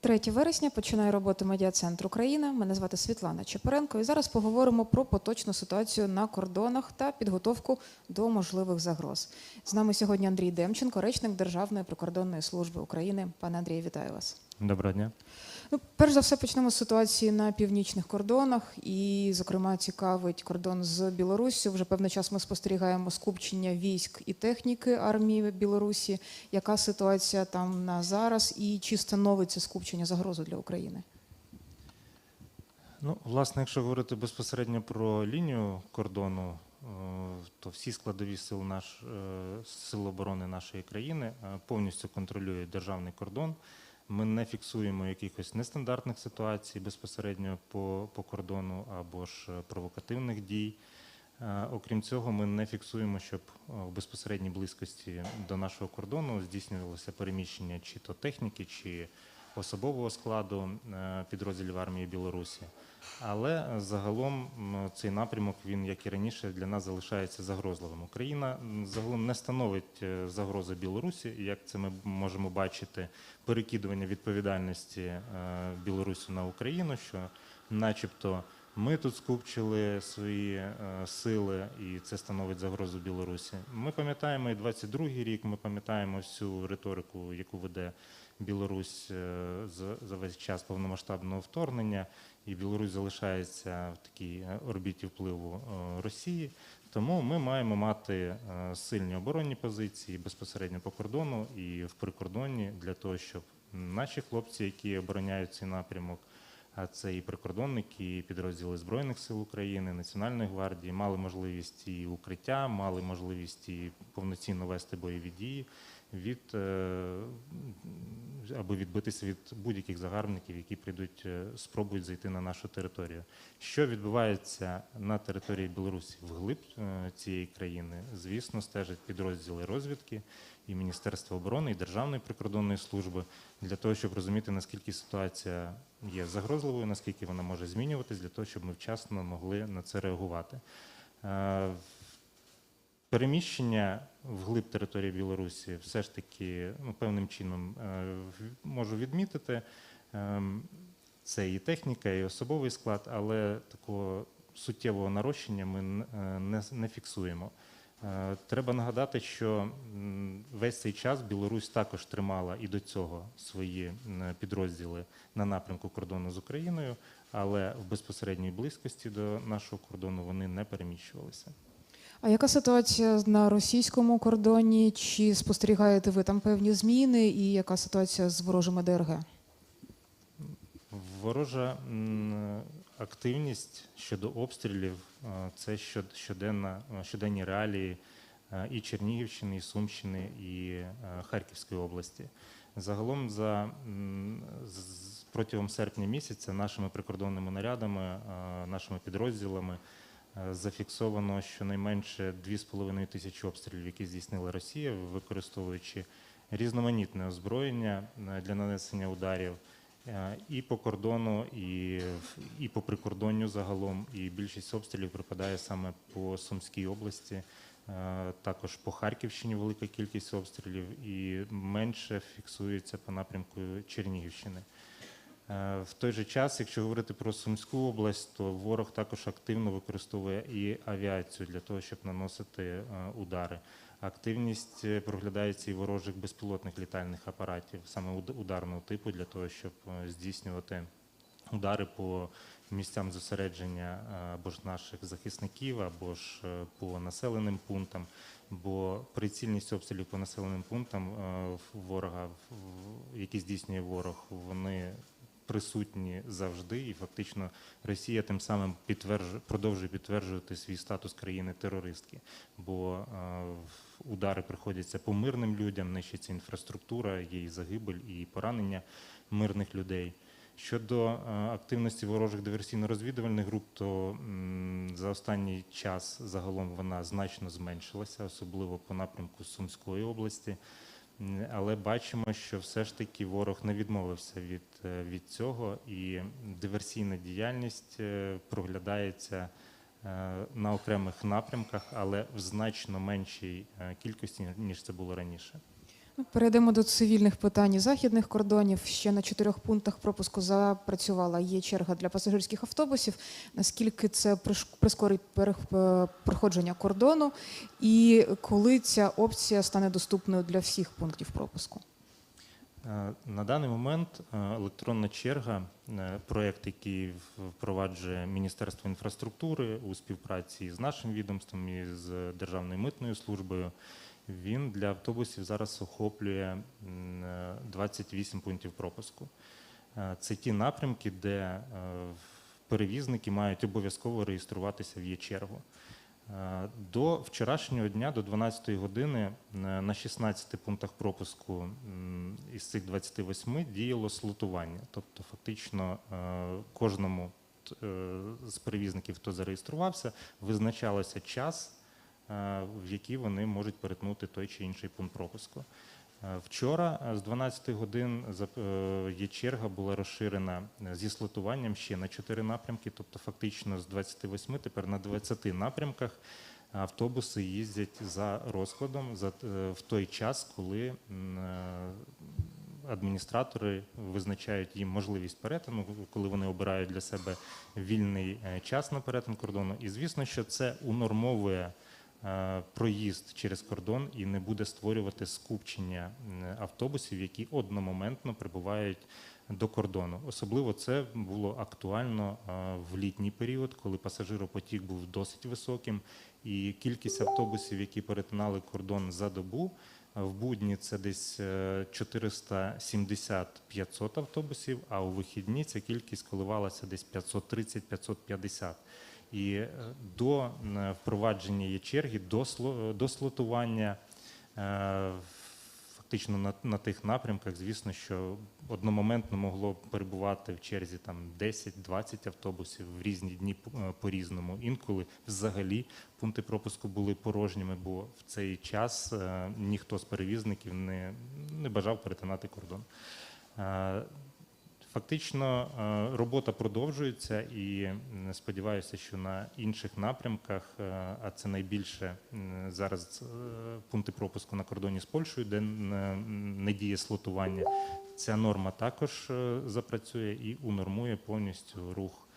3 вересня починає роботу медіа-центр Україна. Мене звати Світлана Чепаренко. І зараз поговоримо про поточну ситуацію на кордонах та підготовку до можливих загроз. З нами сьогодні Андрій Демченко, речник Державної прикордонної служби України. Пане Андрію, вітаю вас. Доброго дня. Ну, перш за все, почнемо з ситуації на північних кордонах, і, зокрема, цікавить кордон з Білоруссю. Вже певний час ми спостерігаємо скупчення військ і техніки армії Білорусі. Яка ситуація там на зараз, і чи становить це скупчення загрозу для України? Ну, власне, якщо говорити безпосередньо про лінію кордону, е, то всі складові сил наш е, сил оборони нашої країни е, повністю контролюють державний кордон. Ми не фіксуємо якихось нестандартних ситуацій безпосередньо по, по кордону або ж е, провокативних дій. Е, Окрім цього, ми не фіксуємо, щоб е, в безпосередній близькості до нашого кордону здійснювалося переміщення чи то техніки, чи особового складу е, підрозділів армії Білорусі. Але загалом цей напрямок він, як і раніше, для нас залишається загрозливим. Україна загалом не становить е, загрози Білорусі, як це ми можемо бачити, перекидування відповідальності е, Білорусі на Україну, що, начебто, ми тут скупчили свої сили, і це становить загрозу Білорусі. Ми пам'ятаємо і 22-й рік, ми пам'ятаємо всю риторику, яку веде Білорусь е, за, весь час повномасштабного вторгнення, і Білорусь залишається в такій е, орбіті впливу е, Росії. Тому ми маємо мати сильні оборонні позиції безпосередньо по кордону і в прикордонні для того, щоб наші хлопці, які обороняють цей напрямок, а це і прикордонники, і підрозділи Збройних сил України, Національної гвардії, мали можливість і укриття, мали можливість і повноцінно вести бойові дії від е, аби відбитися від будь-яких загарбників, які прийдуть, е, спробують зайти на нашу територію. Що відбувається на території Білорусі вглиб е, цієї країни? Звісно, стежать підрозділи розвідки і Міністерства оборони, і Державної прикордонної служби для того, щоб розуміти, наскільки ситуація є загрозливою, наскільки вона може змінюватись, для того, щоб ми вчасно могли на це реагувати. Переміщення вглиб території Білорусі все ж таки ну, певним чином е, можу відмітити. Ем, Це і техніка, і особовий склад, але такого суттєвого нарощення ми е, не, не фіксуємо. Е, Треба нагадати, що весь цей час Білорусь також тримала і до цього свої підрозділи на напрямку кордону з Україною, але в безпосередній близькості до нашого кордону вони не переміщувалися. А яка ситуація на російському кордоні? Чи спостерігаєте ви там певні зміни? І яка ситуація з ворожими ДРГ? Ворожа активність щодо обстрілів е, це щод- щоденна, е, щоденні реалії е, і Чернігівщини, і Сумщини, і Харківської області. Загалом за протягом серпня місяця нашими прикордонними нарядами, нашими підрозділами зафіксовано щонайменше 2,5 тисячі обстрілів, які здійснила Росія, використовуючи різноманітне озброєння е, для нанесення ударів. Е, І по кордону, і, і по прикордонню загалом. І більшість обстрілів припадає саме по Сумській області, Е, також по Харківщині велика кількість обстрілів, і менше фіксується по напрямку Чернігівщини. Е, В той же час, якщо говорити про Сумську область, то ворог також активно використовує і авіацію для того, щоб наносити е, удари. Активність е, проглядається і ворожих безпілотних літальних апаратів, саме уд- ударного типу, для того, щоб здійснювати удари по місцям зосередження або ж наших захисників, або ж по населеним пунктам. Бо прицільність обстрілів по населеним пунктам ворога, які здійснює ворог, вони присутні завжди, і фактично Росія тим самим підтверджує, продовжує підтверджувати свій статус країни-терористки, бо е, удари приходяться по мирним людям, нищиться інфраструктура, є і загибель, і поранення мирних людей. Щодо е, активності ворожих диверсійно-розвідувальних груп, то за останній час загалом вона значно зменшилася, особливо по напрямку Сумської області. Але бачимо, що все ж таки ворог не відмовився від, е, від цього, і диверсійна діяльність е, проглядається е, на окремих напрямках, але в значно меншій кількості, ніж це було раніше. Перейдемо до цивільних питань західних кордонів. Ще на чотирьох пунктах пропуску запрацювала. Є черга для пасажирських автобусів. Наскільки це прискорить е, проходження кордону, і коли ця опція стане доступною для всіх пунктів пропуску? Е, На даний момент е, електронна черга, проект, який впроваджує Міністерство інфраструктури у співпраці з нашим відомством і з Державною митною службою, він для автобусів зараз охоплює м, е, 28 пунктів пропуску. Е, Це ті напрямки, де е, перевізники мають обов'язково реєструватися в є-чергу. Е, До вчорашнього дня, до 12 години, на 16 пунктах пропуску із цих 28 діяло слотування. Тобто, фактично, кожному з перевізників, хто зареєструвався, визначалося час, в який вони можуть перетнути той чи інший пункт пропуску. Е, Вчора е, з 12 годин е, є черга була розширена е, зі слотуванням ще на 4 напрямки, тобто фактично з 28 тепер на 20 напрямках автобуси їздять за розкладом е, в той час, коли е, адміністратори визначають їм можливість перетину, коли вони обирають для себе вільний е, час на перетин кордону. І звісно, що це унормовує е, проїзд через кордон і не буде створювати скупчення автобусів, які одномоментно прибувають до кордону. Особливо це було актуально е, в літній період, коли пасажиропотік був досить високим, і кількість автобусів, які перетинали кордон за добу. е, В будні це десь е, 470-500 автобусів, а у вихідні ця кількість коливалася десь 530-550. І е, до е, впровадження є черги, до, до слотування е, фактично на, на тих напрямках, звісно, що одномоментно могло перебувати в черзі там 10-20 автобусів в різні дні е, по-різному. Інколи взагалі пункти пропуску були порожніми, бо в цей час е, ніхто з перевізників не, не бажав перетинати кордон. Фактично е, робота продовжується і сподіваюся, що на інших напрямках, е, а це найбільше зараз е, пункти пропуску на кордоні з Польщею, де не діє слотування. Ця норма також запрацює і унормує повністю рух.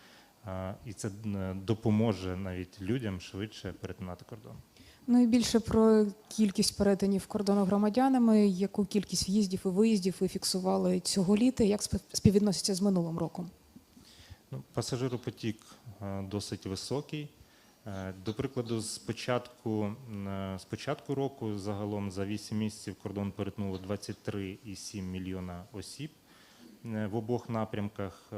І це допоможе навіть людям швидше перетинати кордон. Ну і більше про кількість перетинів кордону громадянами, яку кількість в'їздів і виїздів ви фіксували цього літа, як співвідноситься з минулим роком? Ну, пасажиропотік е, досить високий. Е, До прикладу, з початку, е, з початку року загалом за 8 місяців кордон перетнуло 23,7 мільйона осіб в обох напрямках.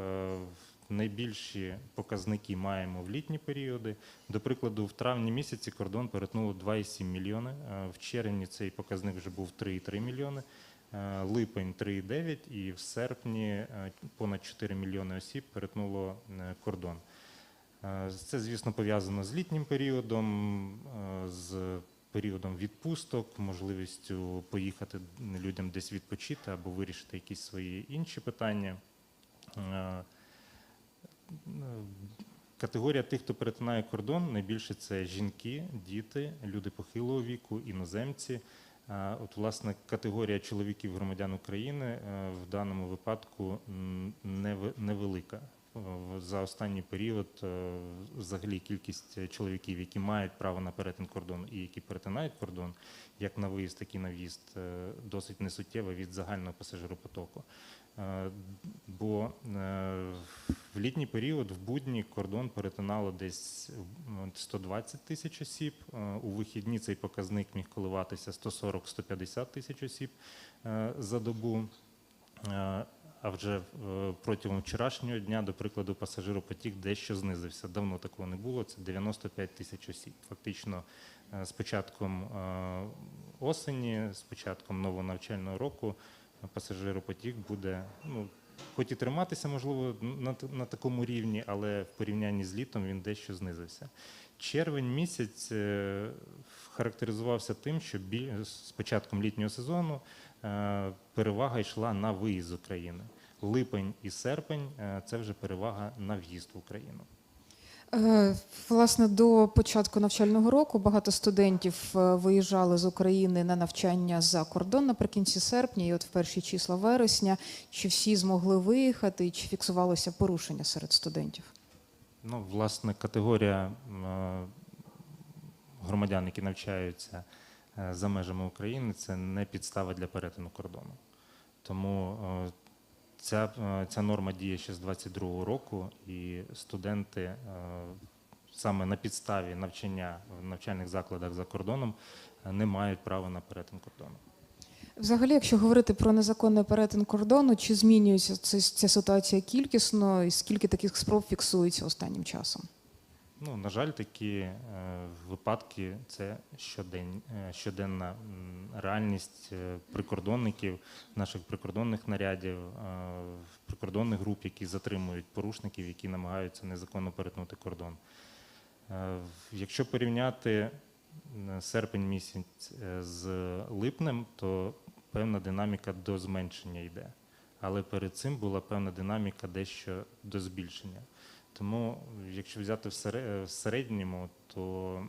Найбільші показники маємо в літні періоди. До прикладу, в травні місяці кордон перетнуло 2,7 мільйони. Е, В червні цей показник вже був 3,3 мільйони. Е, Липень 3,9 і в серпні е, понад 4 мільйони осіб перетнуло кордон. Це, звісно, пов'язано з літнім періодом, з періодом відпусток, можливістю поїхати людям десь відпочити або вирішити якісь свої інші питання. Е, Категорія тих, хто перетинає кордон, найбільше це жінки, діти, люди похилого віку, іноземці. От, власне, категорія чоловіків громадян України е, в даному випадку невелика. За останній період е, взагалі кількість чоловіків, які мають право на перетин кордону і які перетинають кордон, як на виїзд, так і на в'їзд, е, досить несуттєва від загального пасажиропотоку. Е, Бо е, в літній період в будні кордон перетинало десь м, 120 тисяч осіб. Е, У вихідні цей показник міг коливатися 140-150 тисяч осіб за добу. А вже протягом вчорашнього дня, до прикладу, пасажиропотік дещо знизився. Давно такого не було. Це 95 тисяч осіб. Фактично, з початком осені, з початком нового навчального року, пасажиропотік буде ну, хоч і триматися, можливо, на, на такому рівні, але в порівнянні з літом він дещо знизився. Червень місяць е, характеризувався тим, що з початком літнього сезону е, перевага йшла на виїзд України. Липень і серпень е, це вже перевага на в'їзд в Україну. Е, Власне, до початку навчального року багато студентів е, виїжджали з України на навчання за кордон наприкінці серпня, і от в перші числа вересня. Чи всі змогли виїхати, чи фіксувалося порушення серед студентів? Ну, власне, категорія е, громадян, які навчаються за межами України, це не підстава для перетину кордону. Тому ця, е, ця норма діє ще з 22-го року, і студенти е, саме на підставі навчання в навчальних закладах за кордоном е, не мають права на перетин кордону. Взагалі, якщо говорити про незаконний перетин кордону, чи змінюється ця, ця ситуація кількісно, і скільки таких спроб фіксується останнім часом? Ну, на жаль, такі е, випадки це щодень, е, щоденна реальність е, прикордонників, наших прикордонних нарядів, прикордонних груп, які затримують порушників, які намагаються незаконно перетнути кордон. Якщо порівняти серпень місяць з липнем, то певна динаміка до зменшення йде. Але перед цим була певна динаміка дещо до збільшення. Тому, якщо взяти в середньому, то,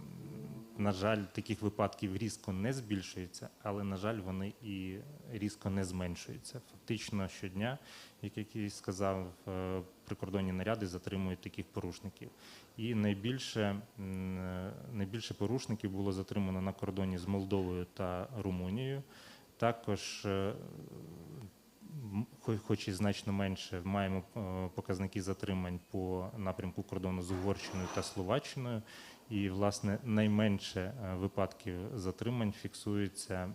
на жаль, таких випадків різко не збільшується, але, на жаль, вони і різко не зменшуються. Фактично щодня, як який сказав, е, прикордонні наряди затримують таких порушників. І найбільше, е, найбільше порушників було затримано на кордоні з Молдовою та Румунією. Також е, хоч і значно менше, маємо е, показники затримань по напрямку кордону з Угорщиною та Словаччиною. І, власне, найменше е, випадків затримань фіксується е,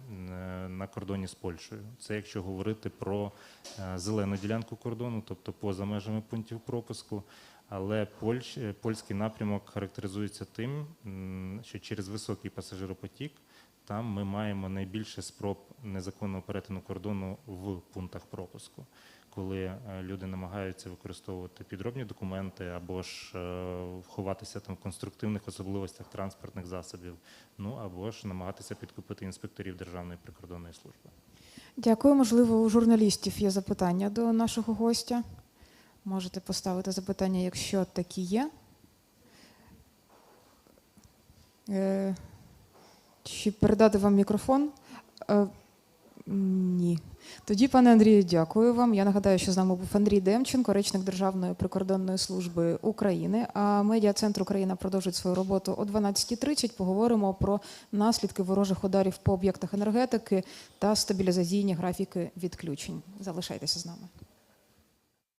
на кордоні з Польщею. Це якщо говорити про зелену ділянку кордону, тобто поза межами пунктів пропуску. Але польський напрямок характеризується тим, що через високий пасажиропотік там ми маємо найбільше спроб незаконного перетину кордону в пунктах пропуску, коли е, люди намагаються використовувати підробні документи або ж е, ховатися там в конструктивних особливостях транспортних засобів, ну або ж намагатися підкупити інспекторів Державної прикордонної служби. Дякую. Можливо, у журналістів є запитання до нашого гостя. Можете поставити запитання, якщо такі є. Чи передати вам мікрофон? Е, Ні. Тоді, пане Андрію, дякую вам. Я нагадаю, що з нами був Андрій Демченко, речник Державної прикордонної служби України. А медіа центр Україна продовжить свою роботу о 12.30. Поговоримо про наслідки ворожих ударів по об'єктах енергетики та стабілізаційні графіки відключень. Залишайтеся з нами.